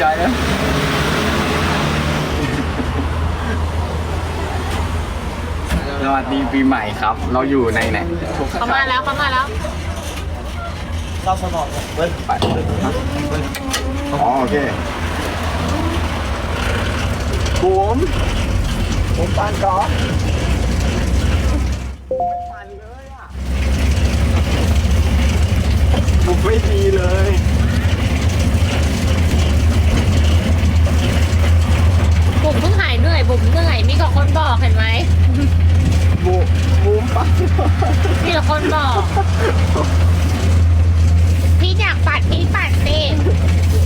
จอยแล้วสวัสดีปีใหม่ครับ เราอยู่ในไหนเขามาแล้วเขามาแล้วเราสมองเบิ้ลไปอ๋อโอเคผมผมปานก่อนไม่ปันเลยอะผมไม่ดีเลย บุ๋มเพิ่งหายเหนื่อยบุ๋มเหนื่อย มีกับคนบอกเห็นไหม บูบูมปัน มีกับคนบอก พี่อยากปัดพี่ปัดดิ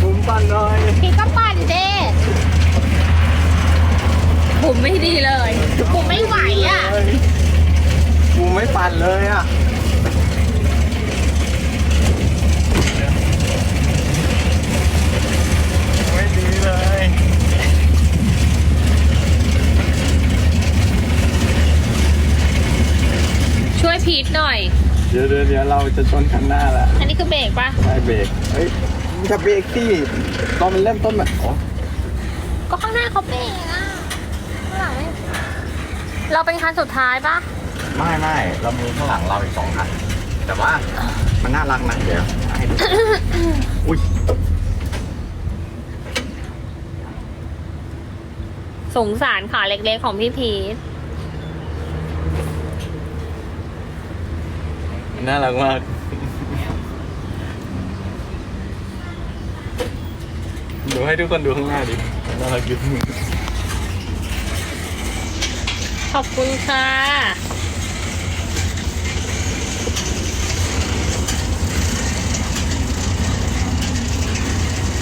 บูมปันหน่อย พี่ก็ปัดดิบุ๋มไม่ดีเลยบุ๋มไม่ไหวอะ บูมไม่ปั่นเลยอะ ไม่ดีเลย ช่วยพีทหน่อย เดี๋ยวเดี๋ยวเดี๋ยวเรา จะชนคันหน้าละอันนี้คือเบรกปะใช่เบรกเฮ้ยมึงจะเบรกที่ตอนมันเริ่มต้นแบบอ๋อก็ข้างหน้าเขาเบรกอะข้างหลังไม่เราเป็นคันสุดท้ายปะไม่ไม่เรามีข้างหลังเราอีกสองคันแต่ว่ามันน่ารักนะเดี๋ยวให้ดูอุ้ยสงสารขาเล็กๆของพี่พีท นน่ารักมาก ดูให้ทุกคนดูข้างหน้าดิ น่ารักอยู่ขอบคุณค่ะ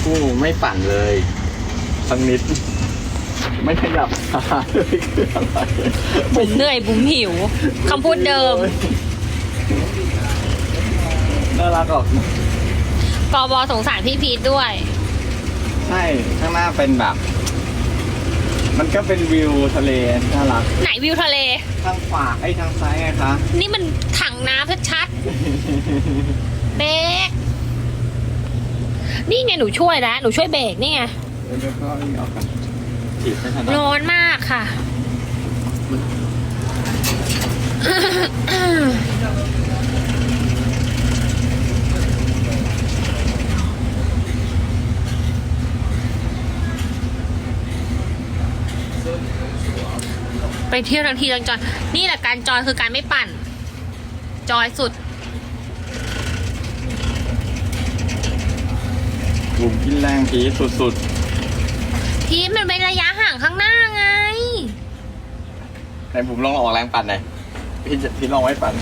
กูไม่ปั่นเลยสักนิด ไม่ขยับขาเลยคืออะไร บุ๋มเหนื่อยบุ๋มหิวคำพูดเดิม น่ารักออกกอบอสงสารพี่พีทด้วย ใช่ข้างหน้าเป็นแบบ มันก็เป็นวิวทะเลน่ารักไหนวิวทะเล ทางขวาไอ้ทางซ้ายไงคะนี่มันถังน้ำชัดๆเบรกนี่ไงหนูช่วยแล้วหนูช่วยเบรกนี่ไงเดี๋ยวก็นี่ออกกันจีบไม่ทันร้อนมากค่ะ ไปเที่ยวทั้งทีทั้งจอยนี่แหละการจอยคือการไม่ปั่น จอยสุดกลุ่มกินแรงพีชสุดทีมมันเป็นระยะห่างข้างหน้าไง ๆไหนผมลองออกแรงปั่นหน่อยพี่จะพี่ลองไว้ปั่น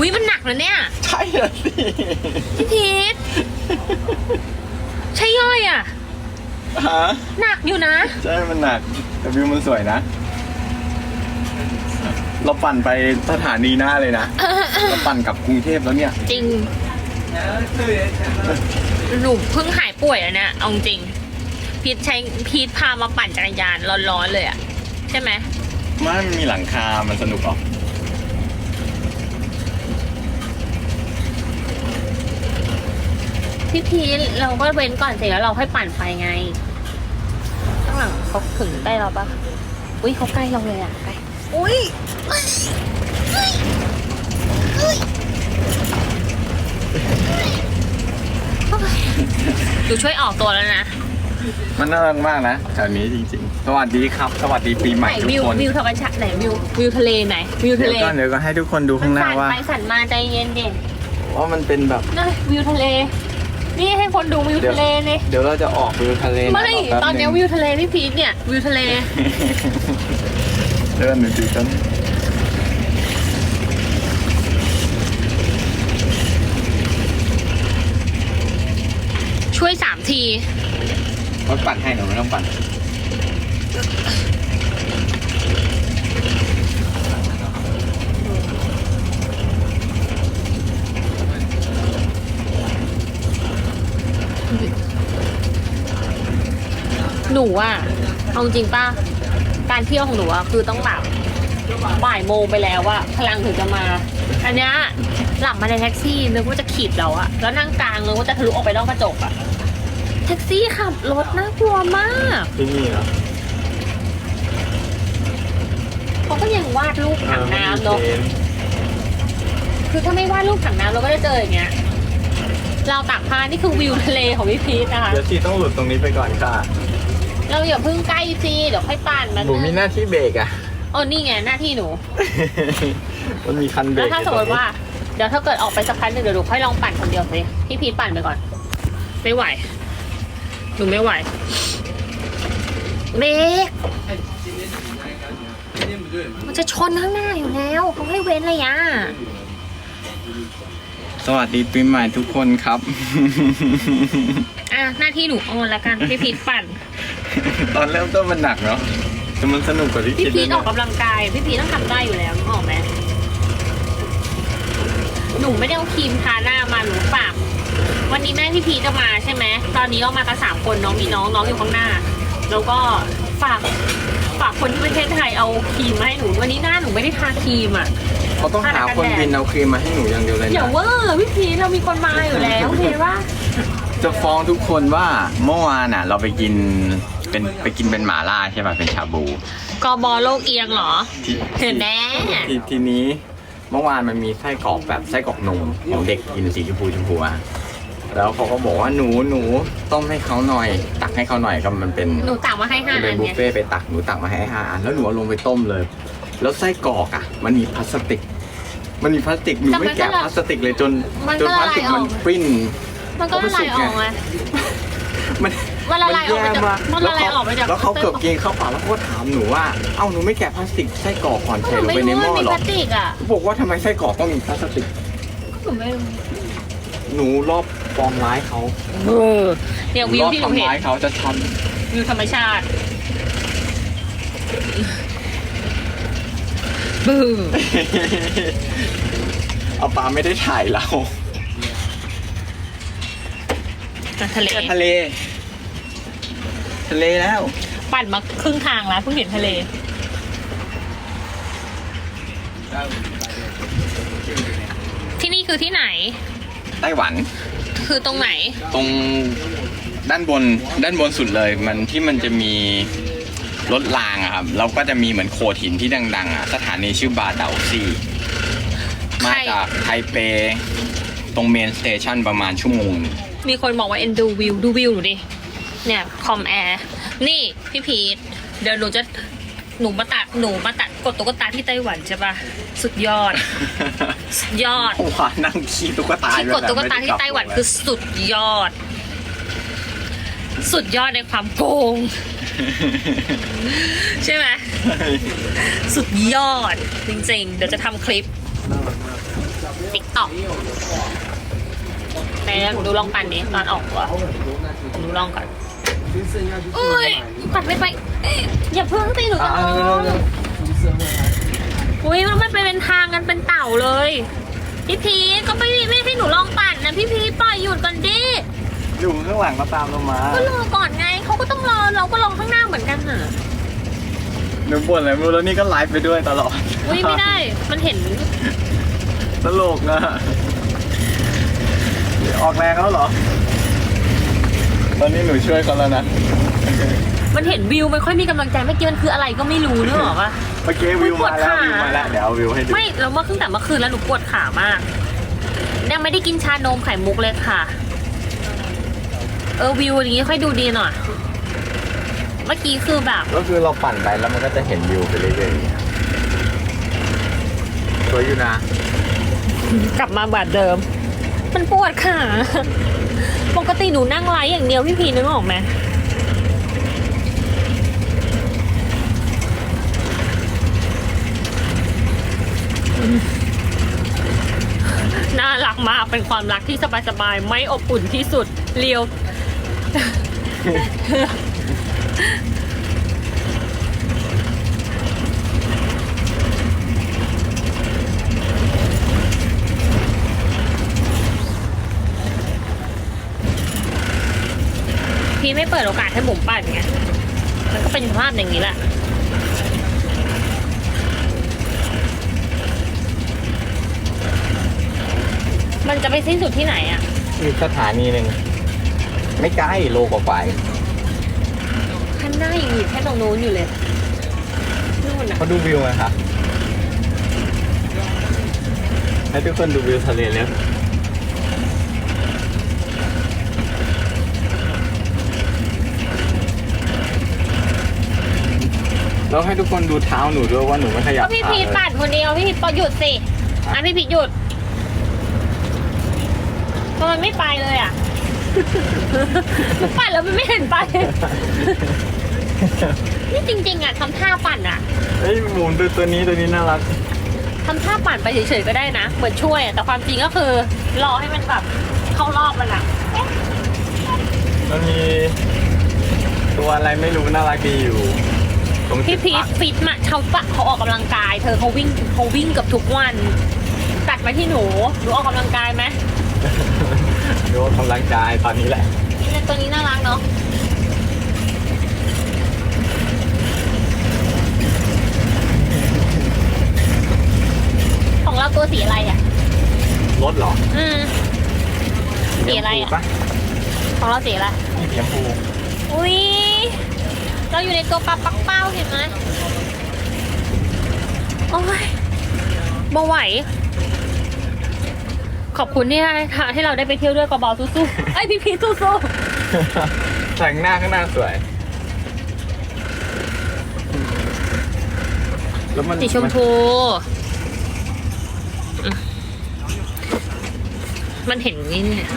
วิมันหนักนะเนี่ยใช่เลยสิพี่พีทใช่ย่อยอะ ฮะหนักอยู่นะ ใช่มันหนักแต่วิวมันสวยนะ เราปั่นไปสถานีหน้าเลยนะเราปั่นกลับกรุงเทพแล้วเนี่ย จริง หนูเพิ่งหายป่วยอะเนี่ยเอาจริง พีทใช้พีทพามาปั่นจักรยานร้อนๆเลยอะใช่ไหมมันมีหลังคา มันสนุกเหรอพี่พีทเราก็เว้นก่อนเสร็จแล้วเราค่อยปั่นไปไง ข้างหลังเขาถึงใกล้เราปะอุ้ยเขาใกล้เราเลยอะใกล้ อุ้ยดูช่วยออกตัวแล้วนะมันน่ารักมากนะแถวนี้จริงๆ สวัสดีครับ สวัสดีปีใหไหนม่ทุกวิวคนวิวธรรมชาติไหนวิววิวทะเลไหนวิวทะเดี๋ยวเลก็เดี๋ยวก็ให้ทุกคนดูข้างหน้าสั่นว่า ไปสั่นมาใจเย็นเด็ว่ามันเป็นแบบ นะวิวทะเล นี่ให้คนดูวิวทะเลเลยเดี๋ยวเราจะออกวิวทะเลนะไม่รแป๊บตอนเนี้ยหงวิวทะเลพี่พีทเนี่ยวิวทะเล เดินหนึ่งทีกันช่วยสามทีเขาปั่นให้หนูไม่ต้องปั่น หนูอะเอาจริงป่ะ การเที่ยวของหนูอะคือต้องแบบบ่ายโมงไปแล้วอะพลังถึงจะมา อันเนี้ยหลับมาในแท็กซี่นึกว่าจะขีดเราอะแล้วนั่งกลางนึกว่าจะทะลุออกไปนอกกระจกอะแท็กซี่ขับรถน่ากลัวมากที่นี่เหรอเขาก็ยังวาดรูปถังน้ำเนาะคือถ้าไม่วาดรูปถังน้ำเราก็จะเจออย่างเงี้ยเราวตากผ้านี่คือวิวทะเลของพี่พีทนะคะ เดี๋ยวชีต้องหลุดตรงนี้ไปก่อนค่ะ เราอย่าเพิ่งใกล้สิเดี๋ยวค่อยปั่นมันหนูมีหน้าที่เบรกอะโอ้นี่ไงหน้าที่หนู มันมีคันเบรแล้วกถ้าสมมติว่าเดี๋ยวถ้าเกิดออกไปสักพักหนึ่งเดี๋ยวหนูค่อยลองปั่นคนเดียวสิพี่พีทปั่นไปก่อน ไม่ไหวหนูไม่ไหวเบรกมันจะชนข้างหน้าอยู่แล้วเขาให้เว้นระยะสวัสดีปีใหม่ทุกคนครับ อะหน้าที่หนูออนละกันพี่พีทปั่น ตอนเริ่มต้นมันหนักเนาะแต่มันสนุกกว่าที่พี่คิดพีทนะออกกำลังกาย พี่พีทต้องทำได้อยู่แล้วนึกออกไหมหนูไม่ได้เอาครีมทาหน้ามาหนูฝากวันนี้แม่พี่พีทจะมาใช่ไหมตอนนี้เรามากันสามคนน้องมีน้องน้องอยู่ข้างหน้า แล้วก็ฝากฝากคนที่ประเทศไทยเอาครีมมาให้หนู วันนี้หน้าหนูไม่ได้ทาครีมอะ เขาต้องหาคนบินเอาครีมมาให้หนูอย่างเดียวเลยอย่านะเวอร์พี่พีทเรามีคนมาอยู่แล้วเห็นว่าจะฟ้องทุกคนว่าเมื่อวานอะ เราไปกิน เป็นไปกินเป็นหมาล่าใช่ป่ะเป็นชาบู กบโลกเอียงเหรอที่เห็นแน่ทีทีนี้เมื่อวานมันมีไส้กรอกแบบไส้กรอกนมของเด็กกินสีชมพูชมพูอะแล้วเขาก็บอกว่าหนูหนูต้มให้เขาหน่อย ตักให้เขาหน่อยก็มันเป็นหนูตักมาให้ห้าเป็อันนบุฟเนี่ยเฟ่ต์ไปตักหนูตักมาให้ห้าอันแล้วหนูเอาลงไปต้มเลย แล้วไส้กรอกอะ มันมีพลาสติก มันมีพลาสติกหนูไม่แกะพลาสติกเลยจนจนพลาสติกมันปริ้น มันก็ละลายออกไงมัน มันละลายออกมาจากมันละลายออกมาจากแล้วเขาเกือบกินเข้าปากแล้วเขาก็ถามหนูว่า เอ้าหนูไม่แกะพลาสติกไส้กรอกก่อนหใส่นูลงไม่ไปในรู้หม้ว่าอมีหรพอลาสติกอะบอกว่าทำไมไส้กรอกต้องมีพลาสติกหนูไม่รู้หนูรอบปองร้ายเขาเออเนี่ยวิวรอบที่หนูทำเห็นร้ายเขาจะทวิวธรรมชาติบึ้งำเอาปลาไม่ได้ถ่ายเราทะเลทะเล ทะเลแล้ว ปั่นมาครึ่งทางแล้วเพิ่งเห็นทะเล ที่นี่คือที่ไหน ไต้หวัน คือตรงไหน ตรงด้านบนด้านบนสุดเลย มันที่มันจะมีรถรางอะครับแล้วก็จะมีเหมือนโขดหินที่ดังๆอะสถานีชื่อบาเตาซีมาจากไทเป ตรงเมนสเตชันประมาณชั่วโมงหนึ่ง มีคนบอกว่าเอ็นดูวิว ดูวิวหนูดิ เนี่ยคอมแอร์นี่พี่พีทเดี๋ยวหนูจะหนูมาตัดหนูมาตัดกดตุ๊กตาที่ไต้หวันใช่ปะสุดยอด สุดยอดเมื่อวานนั่งขี้ตุ๊กตาที่กดตุ๊กตาที่ไต้หวันคือสุดยอด สุดยอดในความโกง ใช่ไหมสุดยอดจริงๆ เดี๋ยวจะทำคลิปติ๊กต็อกแต่หนูดูลองปั่นดิตอนออกตัวหนูลองก่อน เอ้ยปั่นไม่ไปเอ้ยอย่าเพิ่งตีหนูจะลองอุ้ยมันไม่ไปเป็นทางกันเป็นเต่าเลย พี่พีทก็ไม่ไม่ให้หนูลองปั่นนะพี่พีทปล่อยหยุดก่อนดิอยู่ข้างหลังก็ตามเรามาก็รอก่อนไงเขาก็ต้องรอเราก็รอข้างหน้าเหมือนกันน่ะหนูบ่นอะไรไม่รู้แล้วนี่ก็ไลฟ์ไปด้วยตลอดอุ้ยไม่ได้ มันเห็นตลกนะออกแรงแล้วเหรอ ตอนนี้หนูช่วยเขาแล้วนะ มันเห็นวิวมันค่อยมีกำลังใจเมื่อกี้มันคืออะไรก็ไม่รู้นึกออกปะ เมื่อกี้วิวมาแล้วปวดขาวิวมาแล้วเดี๋ยวเอาวิวให้ดู ไม่เราเมื่อคืนแต่เมื่อคืนแล้วหนูปวดขามากยังไม่ได้กินชานมไข่มุกเลยค่ะ เออวิวอย่างงี้ค่อยดูดีหน่อย เมื่อกี้คือแบบ ก็คือเราปั่นไปแล้วมันก็จะเห็นวิวไปเรื่อยๆอย่างเงี้ยสวยอยู่นะ กลับมาแบบเดิม มันปวดขา ปกติหนูนั่งไลฟ์อย่างเดียวพี่พีนึกออกไหมน่ารักมากเป็นความรักที่สบายๆ ไม่อบอุ่นที่สุด เรียว พี่ไม่เปิดโอกาสให้บุ๋มปั่นไงมันก็เป็นภาพอย่างนี้แหละมันจะไปสิ้นสุดที่ไหนอะอีกสถานีหนึ่งไม่ใกล้โลกว่าไปคันหน้ายังอยู่แค่ตรงนู้นอยู่เลยนู่นอะเขาดูวิวไหมครับให้ทุกคนดูวิวทะเลแล้ว แล้วให้ทุกคนดูเท้าหนูด้วยว่าหนูไม่ขยับก็พี่ขาพีทเลยปั่นคนเดียวพี่พีทปอหยุดสิอะพี่พีทหยุดทำไมไม่ไปเลยอะ ปั่นแล้วมันไม่เห็นไป นี่จริง ๆอะทำท่าปั่นอะเอ้ยหมุนตัวตัวนี้ตัวนี้น่ารัก ทำท่าปั่นไปเฉยๆก็ได้นะเหมือนช่วยอะแต่ความจริงก็คือรอให้มันแบบเข้ารอบมันอะมันมีตัวอะไรไม่รู้น่ารักดีอยู่ ตรงพี่พีทฟิตมาเขาปะเขาออกกำลังกาย เธอเขาวิ่งเขาวิ่งเกับทุกวัน ตัดมาที่หนูหนูออกกำลังกายไหมดูกำลังกายตอนนี้แหละ เนี่ยตัวนี้น่ารักเนาะของเราตัวสีอะไรอะ รถเหรออืม สีอะไรอะปะของเราสีอะไร นี่สีชมพูอุ้ย เราอยู่ในตัวปลาปักเป้าเห็นไหมโอ้ยบ่ไหว ขอบคุณที่ให้ให้เราได้ไปเที่ยวด้วยกระเบาสู้ๆไอยพี่พีชสู้แต่งหน้าข้างหน้าสวย แล้วมันๆสีชมพูอืมมันเห็นนี่เนี่ย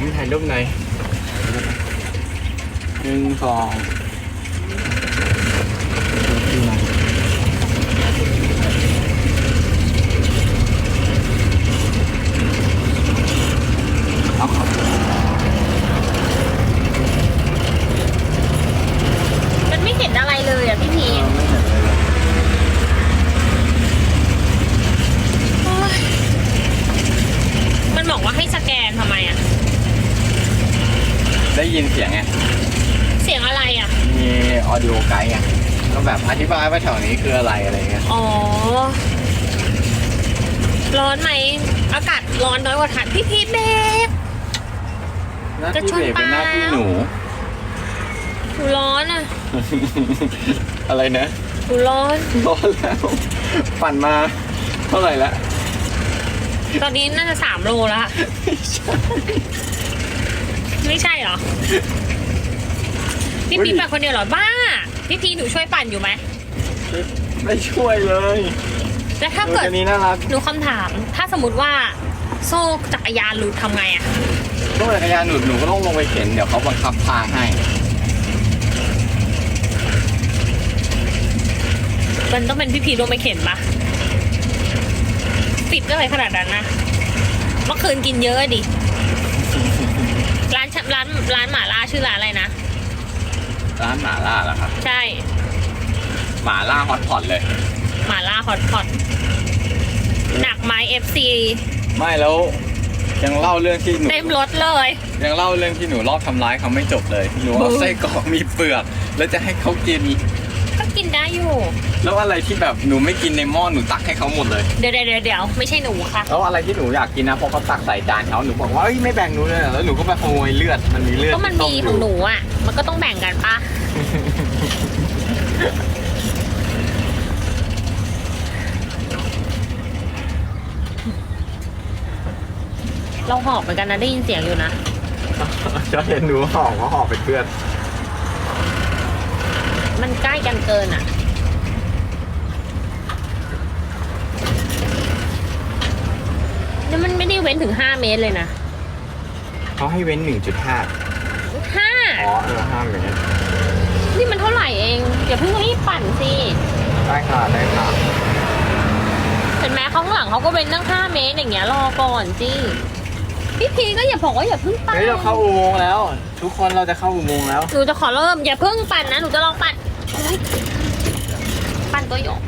ดูมีถ่ายรูปไหนอยหนึ่งสองเอาครับมันไม่เห็นอะไรเลยอะพี่พีชโอ๊ยมันบอกว่าให้สแกนทำไมอะ ได้ยินเสียงไง เสียงอะไรอะ มีออดิโอไกด์ไงก็แบบอธิบายว่าแถวนี้คืออะไรอะไรเงี้ย อ๋อ ร้อนไหม อากาศร้อนน้อยกว่าทันพี่พีทเบรกหน้าจะที่ชนเบรกเป็นหน้าที่ปลาหนู หนูร้อนอะ อะไรนะ หนูร้อน ร้อนแล้ว ปั่นมา เท่าไหร่แล้วตอนนี้น่าจะสามโลแล้วอะ ไม่ใช่เหรอ พี่พีทปั่นคนเดียวเหรอ บ้า พี่พีทหนูช่วยปั่นอยู่ไหม ไม่ช่วยเลยแล้วถ้าดูเกิดตัวนี้น่ารักหนูคำถาม ถ้าสมมติว่าโซ่จักรยานหลุดทำไงอะรถจักรยานหนุดหนูก็ต้องลงไปเข็นเดี๋ยวเขาบังคับทางให้ มันต้องเป็นพี่พีทลงไปเข็นปะปิดก็เลยขนาดนั้นนะ เมื่อคืนกินเยอะดิ ร้านชร้านร้านหมาล่าชื่อร้านอะไรนะ ร้านหมาล่าเหรอครับ ใช่ หมาล่าฮอตพอตเลย หมาล่าฮอตพอตหนักไม้ FC ไม่แล้ว ยังเล่าเรื่องที่หนูเต็มรถเลย ยังเล่าเรื่องที่หนูรอบทำร้ายเขาไม่จบเลยหนูเอาบู๊ไส้กรอกมีเปลือก แล้วจะให้เขากิน ก็กินได้อยู่ แล้วอะไรที่แบบหนูไม่กินในหม้อหนูตักให้เขาหมดเลยเดี๋ยวเดี๋ยวเดี๋ยวเดี๋ยวไม่ใช่หนูค่ะ แล้วอะไรที่หนูอยากกินนะพอเขาตักใส่จานเขาหนูบอกว่าเอ้ยไม่แบ่งหนูเลยเหรอแล้วหนูก็ไปขโมยเลือดมันมีเลือดก็มันที่ต้มียู่ของหนูอะ มันก็ต้องแบ่งกันปะเราหอบเหมือนกันนะได้ยินเสียงอยู่นะ จะเห็นหนูห่อก็ห่อเป็นเพื่อน มันใกล้กันเกินอะเนี่ยมันไม่ได้เว้นถึง5เมตรเลยนะเขาให้เว้น 1.5 5อ๋อ เออห้าเมตรนี่มันเท่าไหร่เองอย่าเพิ่งรีบปั่นสิได้ค่ะ ได้ค่ะ เห็นไหมข้างหลังเขาก็เว้นตั้ง5เมตรอย่างเงี้ยรอก่อนสิพี่พีก็อย่าบอกว่าอย่าเพิ่งปั่นเฮ้ย เราเข้าอุโมงค์แล้ว ทุกคนเราจะเข้าอุโมงค์แล้ว หนูจะขอเริ่มอย่าเพิ่งปั่นนะหนูจะลองปั่นโอ๊ย ปั่นตัวหยก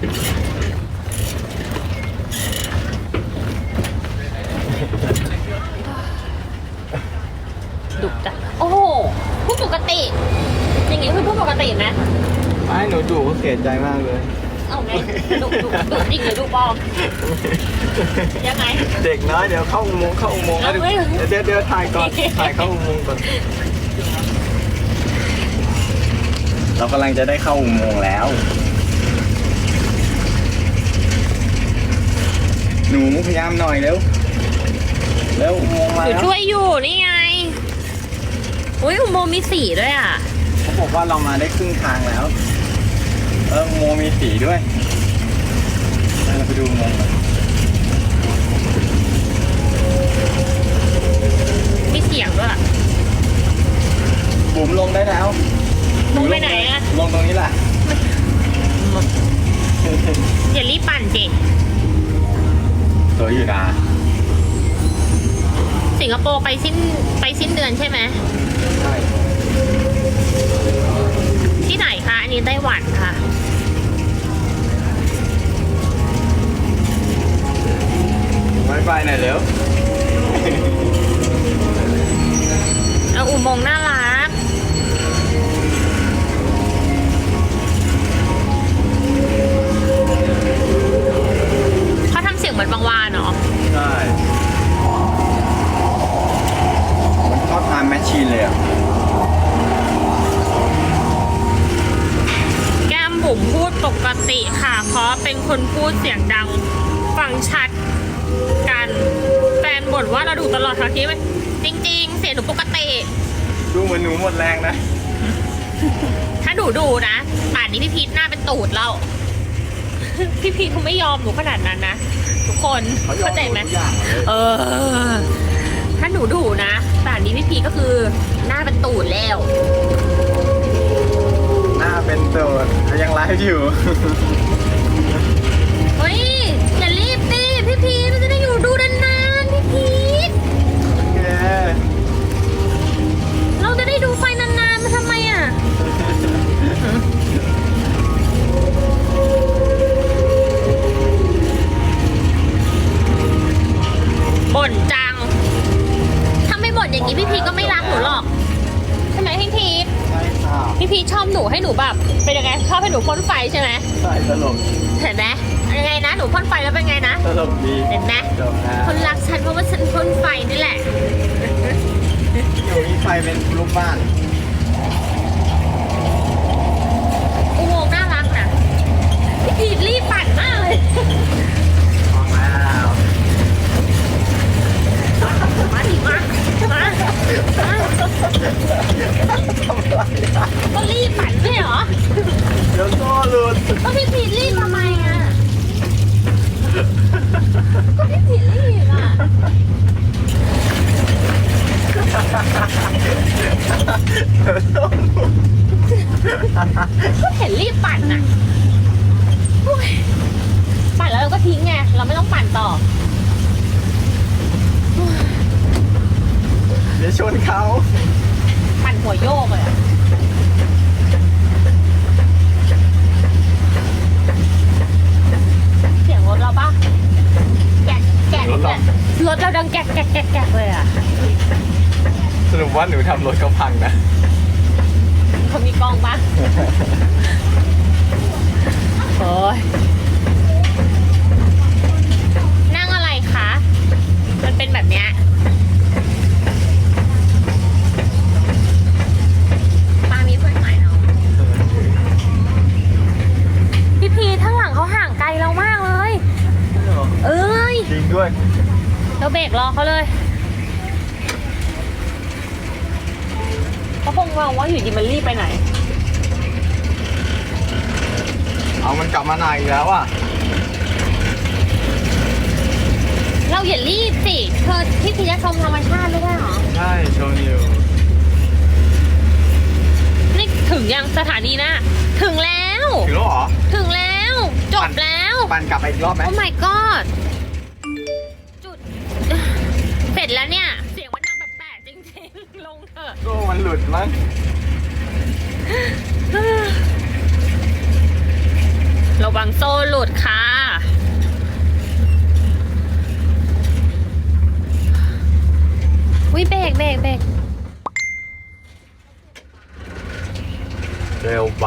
ดุจ้ะโอ้โหผู้ปกติ อย่างงี้คือผู้ปกติไหมไม่หนูดูก็เสียใจมากเลย เอาไงไงดุดุดุจริงหรือดุปลอมยังไง เด็กน้อยเดี๋ยวเข้าอุโมงค์เข้าอุโมงค์เอาไว้เดี๋ยวเดี๋ยวถ่ายก่อนถ่ายเข้าอุโมงค์ก่อน เรากำลังจะได้เข้าอุโมงค์แล้ว หนูพยายามหน่อยเร็วเร็วอุโมงค์มาหนูแล้วช่วยอยู่นี่ไงอุ้ยอุโมงค์มีสีด้วยอะ เขาบอกว่าเรามาได้ครึ่งทางแล้ว เอออุโมงค์มีสีด้วยไปเราไปดูอุโมงค์กัน อย่ารีบปั่นเจสวยอยู่นะสิงคโปร์ไปสิ้นไปสิ้นเดือนใช่ไหมใช่ที่ไหนคะ อันนี้ไต้หวันค่ะไวไฟหน่อยเร็วเอาอุโมงค์น่ารัก พูดเสียงดังฟังชัดกันแฟนบ่นว่าเราดูตลอดทั้งที่ไหมจริง ๆ เสียงหนูปกติ ดูเหมือนหนูหมดแรงนะ ถ้าหนูดูนะป่านนี้พี่พีทหน้าเป็นตูดเรา พี่พีทเขาไม่ยอมหนูขนาดนั้นนะทุกคนเขายอมเข้าใจไหมทุกอย่างเลย เออ ถ้าหนูดูนะป่านนี้พี่พีทก็คือหน้าเป็นตูดแล้ว หน้าเป็นตัวยังไลฟ์อยู่ บ่นจัง ถ้าไม่บ่นอย่างนี้พี่พีทก็ไม่รักหนูหรอกใช่ไหมพี่พีทใช่ค่ะพี่พีชชอบหนูให้หนูแบบเป็นยังไงชอบให้หนูพ่นไฟใช่ไหมใช่ตลกเห็นไหมยังไงนะหนูพ่นไฟแล้วเป็นไงนะตลกดีเห็นไหมจบแล้วคนรักฉันเพราะว่าฉันพ่นไฟนี่แหละอยู่นี่ไฟเป็นรูปบ้านอุโมงค์น่ารักนะพี่พีชรีบปั่นมากเลย ก็รีบปั่นไม่เหรอเดี๋ยวโซ่หลุดก็พี่พีชรีบทำไมอะก็พี่พีชรีบอะเดี๋ยวโซ่หลุดก็เห็นรีบปั่นอะปั่นแล้วเราก็ทิ้งไงเราไม่ต้องปั่นต่อ เดี๋ยวชนเขาปั่นหัวโยกเลยอะเสียงรถเราปะแกะแกะแกะรถเราดังแกะแกะแกะแกะเลยอะสรุปว่าหนูทำรถเขาพังนะเขามีกล้องปะโอ้ยนั่งอะไรคะ มันเป็นแบบเนี้ยปามีเพื่อนใหม่เนาะพี่พีข้างหลังเขาห่างไกลเรามากเลย เอ้ย จริงด้วย เราเบรกรอเขาเลยเขาคงม องว่าอยู่ดีมันรีบไปไหน เอามันกลับมาหนาอีกแล้วอะเราอย่ารีบสิ เธอพี่พีจะชมธรรมชาติไม่ได้เหรอ ใช่ชนอยู่นี่ถึงยังสถานีนะ ถึงแล้ว ถึงแล้วเหรอ ถึงแล้ว จบแล้วปั่นกลับไปอีกรอบไหมโอ้ my god จุด เสร็จแล้วเนี่ย เสียงมันดังแปลกๆจริงๆ ลงเถอะโซ่มันหลุดมั้ง ระวังโซ่หลุดค่ะ วิเบรกเบรกเบรก เร็วไว